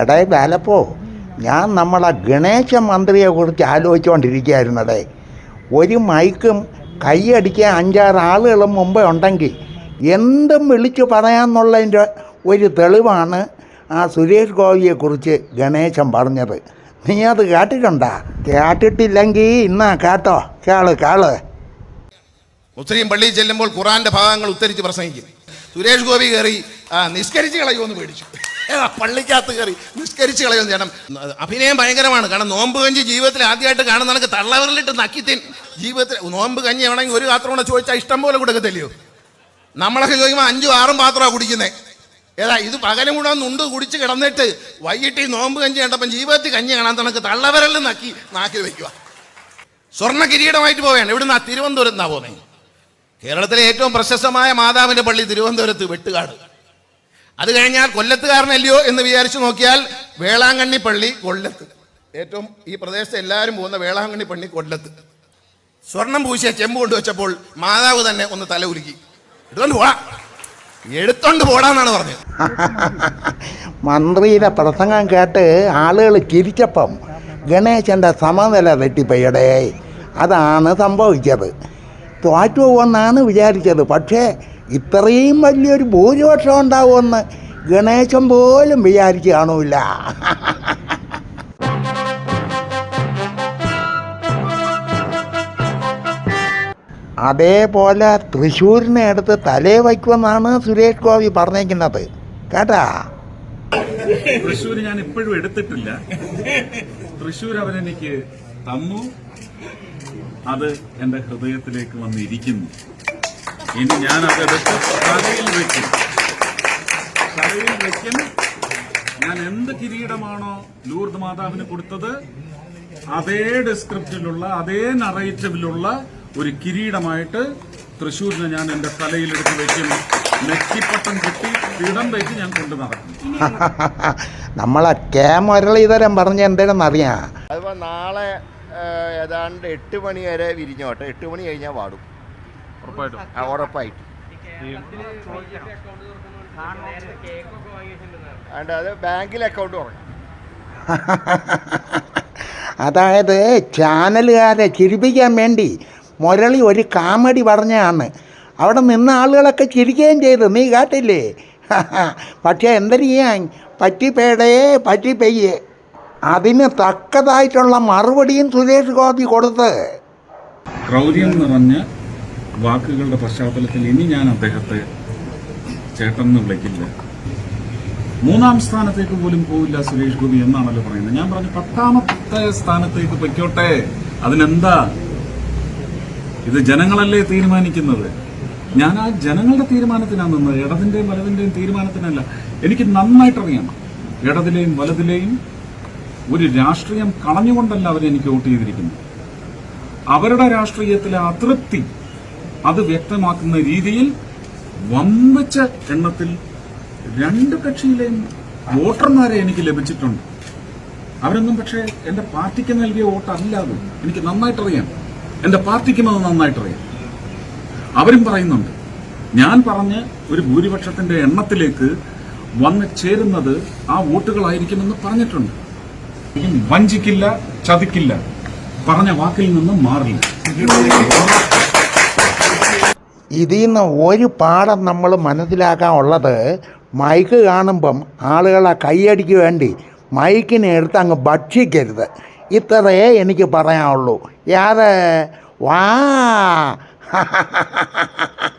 എടേ ബാലപ്പോ ഞാൻ നമ്മളെ ഗണേശ മന്ത്രിയെ കുറിച്ച് ആലോചിച്ചുകൊണ്ടിരിക്കുകയായിരുന്നടേ ഒരു മൈക്കും കൈയടിക്കാൻ അഞ്ചാറ് ആളുകളും മുമ്പേ ഉണ്ടെങ്കിൽ എന്തും വിളിച്ചു പറയാമെന്നുള്ളതിന്റെ ഒരു തെളിവാണ് ആ സുരേഷ് ഗോപിയെക്കുറിച്ച് ഗണേശൻ പറഞ്ഞത്. നീ അത് കേട്ടിട്ടുണ്ടാ? കേട്ടിട്ടില്ലെങ്കിൽ ഇന്നാ കേട്ടോ. കേൾ കേൾ. മുസ്ലിം പള്ളിയിൽ ചെല്ലുമ്പോൾ ഖുറാന്റെ ഭാഗങ്ങൾ ഉത്തരിച്ച് പ്രസംഗിക്കും. സുരേഷ് ഗോപി കയറി നിസ്കരിച്ച് കളയുമെന്ന് പേടിച്ചു. പള്ളിക്കകത്ത് കയറി നിഷ്കരിച്ച് കളയും ചേട്ടൻ അഭിനയം ഭയങ്കരമാണ്. കാരണം നോമ്പ് കഞ്ഞി ജീവിതത്തിൽ ആദ്യമായിട്ട് കാണുന്ന കണക്ക് തള്ളവരിലിട്ട് നക്കിത്തിൻ ജീവിതത്തിൽ. നോമ്പ് കഞ്ഞി ആണെങ്കിൽ ഒരു പാത്രം കൂടെ ചോദിച്ചാൽ ഇഷ്ടം പോലെ കൊടുക്കത്തില്ലയോ? നമ്മളൊക്കെ ചോദിക്കുമ്പോൾ അഞ്ചും ആറും പാത്രമാണ് കുടിക്കുന്നത് ഏതാ ഇത് പകലും കൂടെ നുണ്ട് കുടിച്ച് കിടന്നിട്ട് വൈകിട്ട് ഈ നോമ്പ് കഞ്ഞി കണ്ടപ്പം ജീവിതത്തിൽ കഞ്ഞി കാണാൻ തണക്ക് തള്ളവരലിൽ നക്കി നാക്കി വയ്ക്കുക സ്വർണ കിരീടമായിട്ട് പോവുകയാണ്. ഇവിടുന്ന് ആ തിരുവനന്തപുരത്ത് നിന്നാണ് പോകുന്നത് കേരളത്തിലെ ഏറ്റവും പ്രശസ്തമായ മാതാവിന്റെ പള്ളി തിരുവനന്തപുരത്ത് വെട്ടുകാട്. അത് കഴിഞ്ഞാൽ കൊല്ലത്തുകാരനല്ലയോ എന്ന് വിചാരിച്ചു നോക്കിയാൽ വേളാങ്കണ്ണി പള്ളി കൊല്ലത്ത്. ഏറ്റവും ഈ പ്രദേശത്ത് എല്ലാവരും പോകുന്ന വേളാങ്കണ്ണി പള്ളി കൊല്ലത്ത്. സ്വർണം പൂശിയ ചെമ്പ് കൊണ്ടുവച്ചപ്പോൾ മാതാവ് തന്നെ ഒന്ന് തല ഉരുക്കി എടുത്തോണ്ട് പോടാ. എടുത്തോണ്ട് പോടാന്നാണ് പറഞ്ഞത്. മന്ത്രിയുടെ പ്രസംഗം കേട്ട് ആളുകൾ ചിരിച്ചപ്പം ഗണേശന്റെ സമനില തെറ്റിപ്പയ്യടേ അതാണ് സംഭവിച്ചത്. തോറ്റു പോകുമെന്നാണ് വിചാരിച്ചത്. പക്ഷേ ഇത്രയും വലിയൊരു ഭൂരിപക്ഷം ഉണ്ടാവുമെന്ന് ഗണേശൻ പോലും വിചാരിച്ച് അതേപോലെ തൃശ്ശൂരിനെ അടുത്ത് തലേ വയ്ക്കുമെന്നാണ് സുരേഷ് ഗോപി പറഞ്ഞേക്കുന്നത്. കേട്ടാ? തൃശ്ശൂർ ഞാൻ ഇപ്പോഴും എടുത്തിട്ടില്ല. തൃശ്ശൂർ അവരെനിക്ക് തന്നു. അത് എന്റെ ഹൃദയത്തിലേക്ക് വന്നിരിക്കുന്നു. ഇനി ഞാൻ അതെടുത്ത് തലയിൽ വയ്ക്കും തലയിൽ വയ്ക്കും ഞാൻ എന്ത് കിരീടമാണോ ലൂർദ് മാതാവിന് കൊടുത്തത് അതേ ഡിസ്ക്രിപ്റ്റിലുള്ള അതേ നറേറ്റീവിലുള്ള ഒരു കിരീടമായിട്ട് തൃശൂരിനെ ഞാൻ എന്റെ തലയിലെടുത്ത് വെക്കും. നെറ്റിപ്പട്ടം കിട്ടി ഇടം വെച്ച് ഞാൻ കൊണ്ടു നടക്കും. നമ്മളെ കെ മുരളീധരൻ പറഞ്ഞ അറിയാം. അതിപ്പോ നാളെ ഏതാണ്ട് എട്ട് മണി വരെ വിരിഞ്ഞോട്ടെ എട്ട് മണി കഴിഞ്ഞാൽ വാടും ആ, ഉറപ്പായിട്ട്. അതുകൊണ്ട് അത് ബാങ്കിൽ അക്കൗണ്ട് തുടങ്ങും അതായത് ചാനലുകാരെ ചിരിപ്പിക്കാൻ വേണ്ടി മുരളി ഒരു കാമഡി പറഞ്ഞാണ് അവിടെ നിന്ന ആളുകളൊക്കെ ചിരിക്കുകയും ചെയ്തു. നീ കാട്ടില്ലേ? പക്ഷേ എന്തൊരു ചെയ്യാൻ? പറ്റിപ്പേടയെ പറ്റിപ്പെയ്യേ. അതിന് തക്കതായിട്ടുള്ള മറുപടിയും സുരേഷ് ഗോപി കൊടുത്ത്. ക്രൗര്യം നിറഞ്ഞ വാക്കുകളുടെ പശ്ചാത്തലത്തിൽ ഇനി ഞാൻ അദ്ദേഹത്തെ ചേട്ടനെന്ന് വിളിക്കില്ല. മൂന്നാം സ്ഥാനത്തേക്ക് പോലും പോവില്ല സുരേഷ് ഗോപി എന്നാണല്ലോ പറയുന്നത്. ഞാൻ പറഞ്ഞു പത്താമത്തെ സ്ഥാനത്തേക്ക് പൊയ്ക്കോട്ടെ. അതിനെന്താ? ഇത് ജനങ്ങളല്ലേ തീരുമാനിക്കുന്നത്? ഞാൻ ആ ജനങ്ങളുടെ തീരുമാനത്തിനാണ് നിന്നത്. ഇടതിന്റെയും വലതിന്റെയും തീരുമാനത്തിനല്ല. എനിക്ക് നന്നായിട്ടറിയാം. ഇടതിലെയും വലതിലെയും ഒരു രാഷ്ട്രീയം കളഞ്ഞുകൊണ്ടല്ല അവരെനിക്ക് വോട്ട് ചെയ്തിരിക്കുന്നത്. അവരുടെ രാഷ്ട്രീയത്തിലെ അതൃപ്തി അത് വ്യക്തമാക്കുന്ന രീതിയിൽ വമ്പിച്ച എണ്ണത്തിൽ രണ്ട് കക്ഷിയിലെയും വോട്ടർമാരെ എനിക്ക് ലഭിച്ചിട്ടുണ്ട്. അവരൊന്നും പക്ഷേ എന്റെ പാർട്ടിക്ക് നൽകിയ വോട്ടല്ല അത് എനിക്ക് നന്നായിട്ടറിയാം. എന്റെ പാർട്ടിക്കും അത് നന്നായിട്ടറിയാം. അവരും പറയുന്നുണ്ട് ഞാൻ പറഞ്ഞ് ഒരു ഭൂരിപക്ഷത്തിന്റെ എണ്ണത്തിലേക്ക് വന്ന് ചേരുന്നത് ആ വോട്ടുകളായിരിക്കുമെന്ന് പറഞ്ഞിട്ടുണ്ട്. വഞ്ചിക്കില്ല ചതിക്കില്ല. പറഞ്ഞ വാക്കിൽ നിന്നും മാറില്ല. ഇതിൽ നിന്ന് ഒരു പാഠം നമ്മൾ മനസ്സിലാക്കാനുള്ളത് മൈക്ക് കാണുമ്പം ആളുകളെ കൈയടിക്ക് വേണ്ടി മൈക്കിനെ എടുത്ത് അങ്ങ് ഭക്ഷിക്കരുത്. ഇത്രയേ എനിക്ക് പറയാനുള്ളൂ. യാത് വാ.